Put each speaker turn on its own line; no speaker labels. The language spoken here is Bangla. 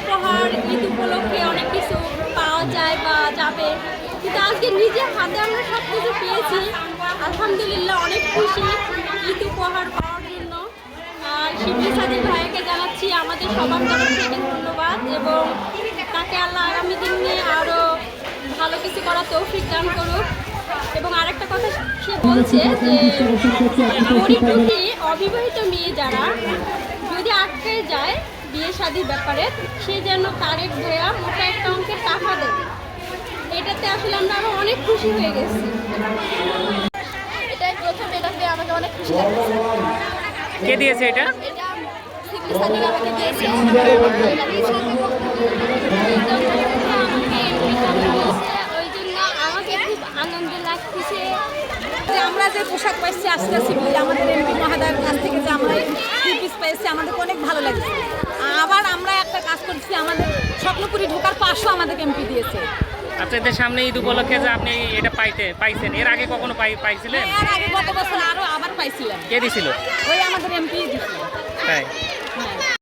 উপহার, ঈদ উপলক্ষে অনেক কিছু পাওয়া যায় বা যাবে। কিন্তু আজকে নিজের হাতে আমরা সব কিছু পেয়েছি। আলহামদুলিল্লাহ, অনেক খুশি ঈদ উপহার পাওয়ার জন্য। শিবলি সাদির ভাইকে জানাচ্ছি, আমাদের সবার তরফ থেকে ধন্যবাদ এবং তাকে আল্লাহ আগামী দিনে আরও ভালো কিছু করার তৌফিক দান করুক। এবং আরেকটা কথা সে বলছে যে পরিপতি অবিবাহিত মেয়ে যারা যদি আটকে যায় বিয়ে শাদির ব্যাপারে সে যেন তারেক দেয়া মোটা একটা অঙ্কের টাকা দেবে এটাতে আসলে আমরা আরও অনেক খুশি হয়ে গেছি। এটাই প্রথম এটা পেয়ে আমাকে অনেক খুশি
লাগছে।
কে দিয়েছে এটা?
ওই জন্য আমাকে খুব আনন্দ লাগতেছে
যে আমরা যে পোশাক পাইছি আস্তে আস্তে আমাদের এমপি মহাদয়ের কাছ থেকে যে আমরা থ্রি পিস আমাদেরকে আমাদের অনেক ভালো লাগছে আবার আমরা একটা কাজ করছি আমাদের স্বপ্নপুরি ঢোকার পাশও আমাদেরকে এমপি দিয়েছে।
আচ্ছা আপনাদের সামনে ঈদ উপলক্ষে যে আপনি এটা পাইতে পাইছেন এর আগে কখনো পাই পাইছিলেন?
এর আগে গত বছর আরও আবার পাইছিলাম।
কে দিছিল?
ওই আমাদের এমপি দিছিল।
তাই?